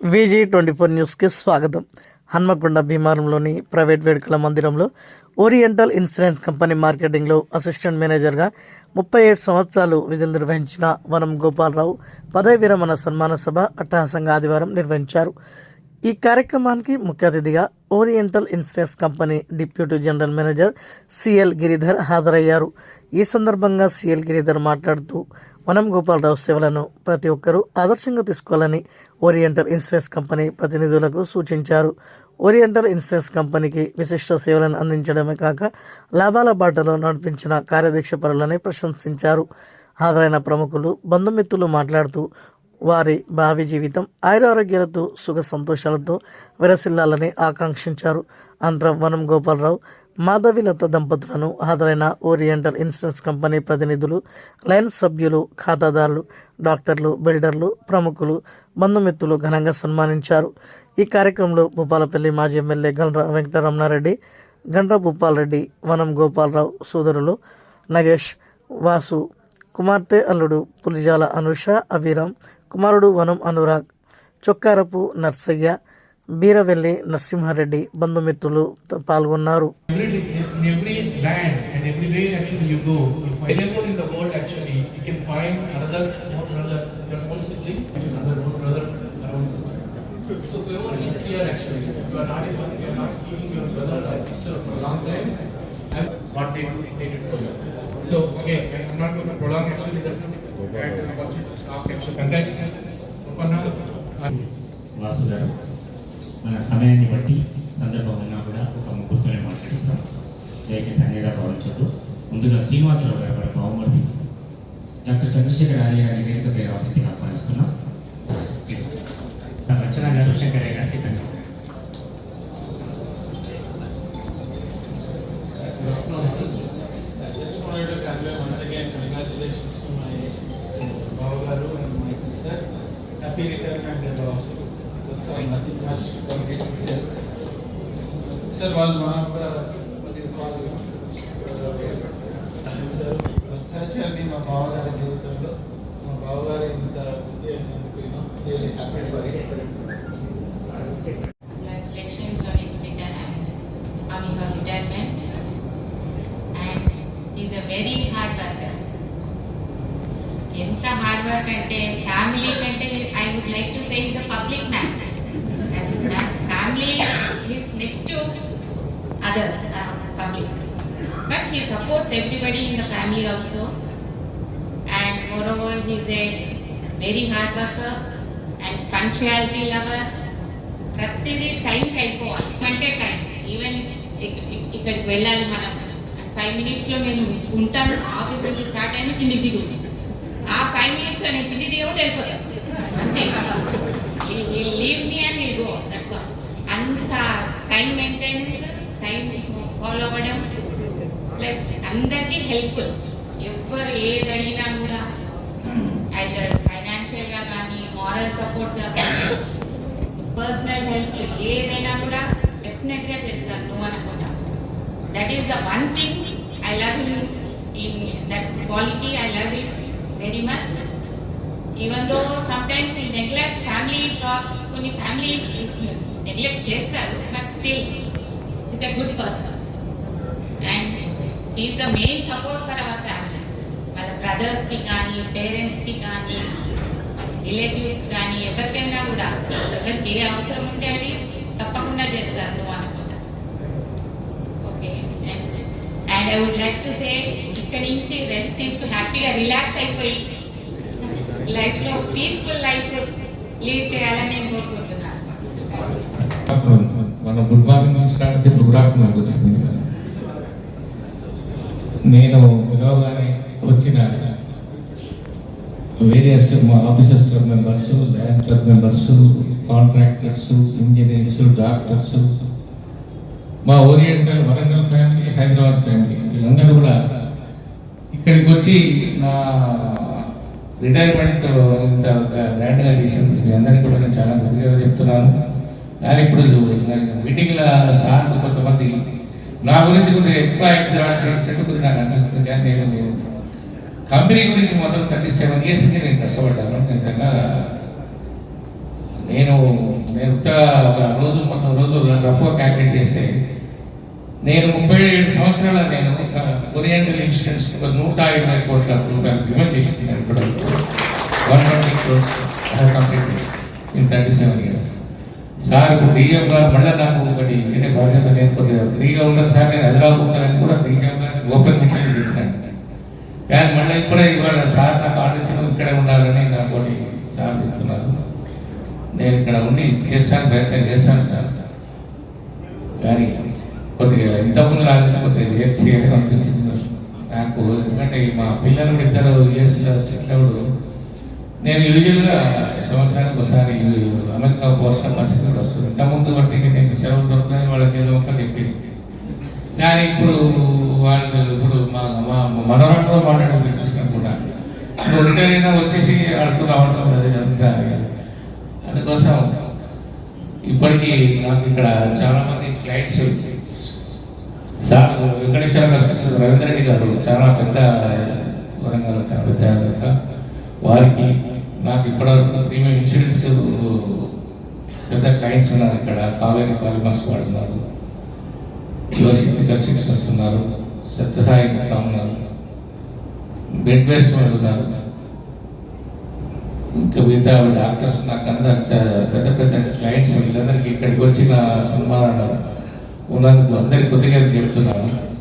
విజీ twenty four న్యూస్కి స్వాగతం. Hanamkonda భీమారంలోని private వేడుకల మందిరంలో ఓరియంటల్ ఇన్సూరెన్స్ కంపెనీ మార్కెటింగ్లో అసిస్టెంట్ మేనేజర్గా ముప్పై ఏడు సంవత్సరాలు విధులు నిర్వహించిన వనం గోపాలరావు పదవి విరమణ సన్మాన సభ అట్టహాసంగా ఆదివారం నిర్వహించారు. ఈ కార్యక్రమానికి ముఖ్య అతిథిగా Oriental Insurance Company deputy general manager C L Giridhar హాజరయ్యారు. ఈ సందర్భంగా సిఎల్ గిరిధర్ మాట్లాడుతూ వనం గోపాలరావు సేవలను ప్రతి ఒక్కరూ ఆదర్శంగా తీసుకోవాలని ఓరియంటల్ ఇన్సూరెన్స్ కంపెనీ ప్రతినిధులకు సూచించారు. ఓరియంటల్ ఇన్సూరెన్స్ కంపెనీకి విశిష్ట సేవలను అందించడమే కాక లాభాల బాటలో నడిపించిన కార్యదీక్ష పరులని ప్రశంసించారు. హాజరైన ప్రముఖులు బంధుమిత్రులు మాట్లాడుతూ వారి భావి జీవితం ఆయురారోగ్యాలతో సుఖ సంతోషాలతో విరసిల్లాలని ఆకాంక్షించారు. అంతరం వనం గోపాలరావు మాధవిలత దంపతులను హాజరైన ఓరియంటల్ ఇన్సూరెన్స్ కంపెనీ ప్రతినిధులు లయన్స్ సభ్యులు ఖాతాదారులు డాక్టర్లు బిల్డర్లు ప్రముఖులు బంధుమిత్రులు ఘనంగా సన్మానించారు. ఈ కార్యక్రమంలో భూపాలపల్లి మాజీ ఎమ్మెల్యే గండ్ర వెంకటరమణారెడ్డి గండ్ర భూపాలరెడ్డి వనం గోపాలరావు సోదరులు నగేష్ వాసు కుమార్తె అల్లుడు పులిజాల అనుష అభిరామ్ కుమారుడు వనం అనురాగ్ చొక్కారపు నర్సయ్య బీరవెల్లి నరసింహారెడ్డి బంధుమిత్రులు పాల్గొన్నారు. And uh, వాసు గారు మన సమయాన్ని బట్టి సందర్భం ఉన్నా కూడా ఒక ముగ్గురుతోనే మాట్లాడిస్తాం దయచేసి అనేగా భావించద్దు ముందుగా శ్రీనివాసరావు గారు వారి బావమర్ది డాక్టర్ చంద్రశేఖర్ ఆర్య గారి వేదికపై రావసతిగా ఆహ్వానిస్తున్నాం ప్లీజ్. రచన గారు శంకరయ్య గారు సిద్ధంగా Happy retirement and all. That's all, nothing much for me to tell. Sister was one of the, what do you call it? సహచరిని మా బావగారి జీవితంలో మా బావగారు ఇంత బుద్ధి అయినందుకు really happy for it Congratulations on his retirement, on your retirement. And he's a very hard worker. ఎంత hard work అంటే ఫ్యామిలీ కంటే I would like to say is a public man family his next to others public but he supports everybody in the family also and more over he's a very hard worker and punctuality lover ప్రతిదీ టైంకి అయిపోవాలి. కంటే time even ఇక్కడికి వెళ్ళాలి మనం. Five మినిట్స్లో నేను ఉంటాను. ఆఫీస్ నుంచి స్టార్ట్ అయినా కిందికి దిగుతుంది. ఫైవ్ మినిట్స్లో నేను కింది దిగబోతే వెళ్ళిపోతాను అంతే leave me and will go that's all అంత టైం మెయింటెనెన్స్ టైం ఫాలో అవ్వడం ప్లస్ అందరికీ హెల్ప్ఫుల్ ఎవరు ఏది అడిగినా కూడా అయితే ఫైనాన్షియల్గా కానీ మారల్ సపోర్ట్గా కానీ పర్సనల్ హెల్ప్ ఏదైనా కూడా డెఫినెట్గా చేస్తాను నువ్వు అనుకుంటా that is the one thing I love you in that quality I love you very much even though sometimes he neglect family కొన్ని ఫ్యామిలీ నెగ్లెక్ట్ చేస్తారు but still it's a good person and is the main support for our family వాళ్ళ బ్రదర్స్కి కానీ పేరెంట్స్కి కానీ relatives కానీ ఎవరికైనా కూడా ఎవరికి ఏ అవసరం ఉంటే అది తప్పకుండా చేస్తారు నువ్వు అనుకుంటా okay and I would like to say ఇక్కడి నుంచి రెస్ట్ తీసుకుని హ్యాపీగా రిలాక్స్ అయిపోయి లైఫ్లో పీస్ఫుల్ లైఫ్ లీడ్ చేయాలని నేను కోరుకుంటున్నాను. మన గుడ్ మార్నింగ్ నుంచి స్టార్ట్ అయితే గుడ్ ఆఫ్టర్నూన్ వచ్చింది. నేను పిలవగానే వచ్చిన వేరియస్ మా officers club members land club members contractors engineers doctors మా Oriental Warangal family Hyderabad family వీళ్ళందరూ కూడా ఇక్కడికి వచ్చి నా రిటైర్మెంట్ uh, ఇంత గ్రాండ్గా చేసిన మీ అందరికీ కూడా నేను చాలా ధన్యవాదాలు చెప్తున్నాను. కానీ ఇప్పుడు మీటింగ్ల సార్ కొంతమంది నా గురించి కొద్దిగా ఎక్కువ ఎగ్జామ్ చేసినట్టు కొద్దిగా నాకు అనిపిస్తుంది. కానీ నేను కంపెనీ గురించి మొత్తం థర్టీ సెవెన్ ఇయర్స్ నుంచి నేను కష్టపడ్డాను. నిజంగా నేను నేను ఒక రోజు మొత్తం రోజు రఫ్గా క్యాల్కులేట్ చేస్తే నేను ముప్పై ఏడు సంవత్సరాల నేను ఒక ఓరియంటల్ ఇన్సూరెన్స్ ఒక నూట ఇరవై కోట్ల రూపాయలు విమన్ చేస్తున్నాను ఇప్పుడు one twenty crores complete in thirty seven years sir D M గారు మళ్ళీ నాకు ఒకటి వేరే బాధ్యత నేను కొద్దిగా ఫ్రీగా ఉన్నాను సార్ నేను హైదరాబాద్ పోతానని కూడా డిఎం గారు ఓపెన్ మీటింగ్ చెప్తాను కానీ మళ్ళీ ఇప్పుడే ఇవాళ సార్ నాకు ఆలోచన ఇక్కడే ఉండాలని నాకు ఒకటి సార్ చెప్తున్నారు. నేను ఇక్కడ ఉండి చేస్తాను ప్రయత్నం చేస్తాను సార్. కానీ కొద్దిగా ఇంతకుముందు రాకుండా కొద్దిగా రియాక్ట్ చేయడం అనిపిస్తుంది. నాకు ఎందుకంటే మా పిల్లలు ఇద్దరు యుఎస్లో సెటిల్ నేను యూజువల్గా సంవత్సరానికి ఒకసారి అమెరికా పోస్టల్ పరిస్థితి కూడా వస్తుంది. ఇంతకుముందు బట్టి నేను సెలవు దొరుకుతాయి వాళ్ళకి ఏదో ఒక చెప్పింది. కానీ ఇప్పుడు వాళ్ళు ఇప్పుడు మా మా మనవరంతో మాట్లాడడం చూసినప్పుడు నువ్వు రిటైర్ వచ్చేసి అడుగు రావడం అది అంతా అందుకోసం ఇప్పటికీ నాకు ఇక్కడ చాలామంది క్లయింట్స్ వచ్చి సార్ వెంకటేశ్వర గారు రవీంద్ర రెడ్డి గారు చాలా పెద్ద వరంగల్ పెద్ద వారికి నాకు ఇప్పటివరకు ప్రీమియం ఇన్సూరెన్స్ పెద్ద క్లయింట్స్ ఉన్నారు ఇక్కడ. కావేరి పాలిమర్స్ వాడుతున్నారు యువశక్తి సిక్స్ వస్తున్నారు. సత్యసాయి ఉన్నారు. బెడ్ వేస్ట్ ఉన్నారు. ఇంకా మిగతా డాక్టర్స్ నాకు అంత పెద్ద పెద్ద క్లయింట్స్. వీళ్ళందరికీ ఇక్కడికి వచ్చిన సన్మానాలు ఉన్నందుకు అందరి కొద్దిగా చెప్తున్నాను.